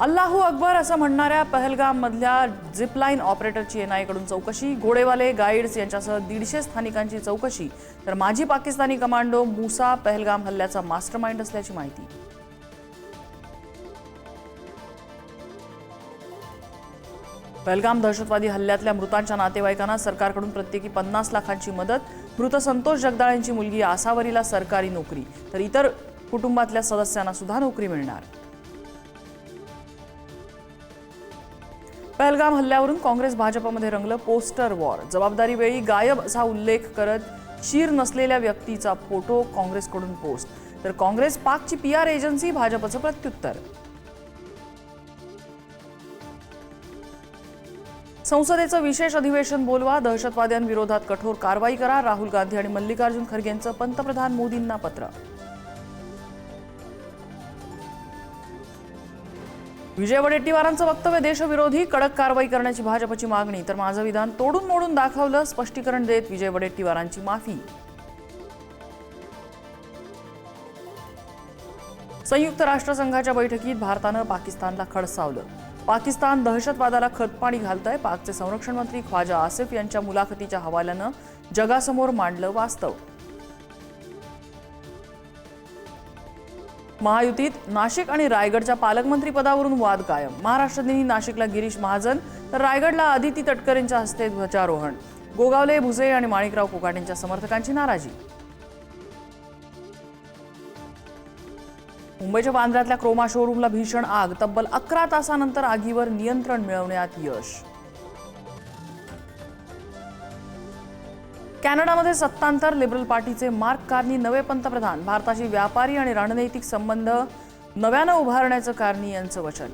अल्लाहू अकबर असं म्हणणाऱ्या पहलगाममधल्या झिपलाईन ऑपरेटरची एनआयकडून चौकशी. घोडेवाले गाईड्स यांच्यासह दीडशे स्थानिकांची चौकशी. तर माजी पाकिस्तानी कमांडो मुसा पहलगाम हल्ल्याचा मास्टरमाइंड असल्याची माहिती. पहलगाम दहशतवादी हल्ल्यातल्या मृतांच्या नातेवाईकांना सरकारकडून प्रत्येकी पन्नास लाखांची मदत. मृत संतोष जगदाळ यांची मुलगी आसावरीला सरकारी नोकरी. तर इतर कुटुंबातल्या सदस्यांना सुद्धा नोकरी मिळणार. पहलगाम हल्ल्यावरून काँग्रेस भाजपमध्ये रंगलं पोस्टर वॉर. जबाबदारी वेळी गायब असा उल्लेख करत शीर नसलेल्या व्यक्तीचा फोटो काँग्रेसकडून पोस्ट. तर काँग्रेस पाकची पी आर एजन्सी भाजपचं प्रत्युत्तर. संसदेचं विशेष अधिवेशन बोलवा दहशतवाद्यांविरोधात कठोर कारवाई करा राहुल गांधी आणि मल्लिकार्जुन खरगेंचं पंतप्रधान मोदींना पत्र. विजय वडेट्टीवारांचं वक्तव्य देशविरोधी कडक कारवाई करण्याची भाजपची मागणी. तर माझं विधान तोडून मोडून दाखवलं स्पष्टीकरण देत विजय वडेट्टीवारांची माफी. संयुक्त राष्ट्रसंघाच्या बैठकीत भारतानं पाकिस्तानला खडसावलं. पाकिस्तान दहशतवादाला खतपाणी घालतंय. पाकचे संरक्षण मंत्री ख्वाजा आसिफ यांच्या मुलाखतीच्या हवाल्यानं जगासमोर मांडलं वास्तव. महायुतीत नाशिक आणि रायगडच्या पालकमंत्री पदावरून वाद कायम. महाराष्ट्रातही नाशिकला गिरीश महाजन तर रायगडला आदिती तटकरेंच्या हस्ते ध्वजारोहण. गोगावले भुसे आणि माणिकराव कोकाटेंच्या समर्थकांची नाराजी. मुंबईच्या बांद्र्यातल्या क्रोमा शोरूमला भीषण आग तब्बल अकरा तासानंतर आगीवर नियंत्रण मिळवण्यात यश. कॅनडामध्ये सत्तांतर लिबरल पार्टीचे मार्क कार्नी नवे पंतप्रधान भारताशी व्यापारी आणि रणनैतिक संबंध नव्यानं उभारण्याचं कार्नी यांचं वचन.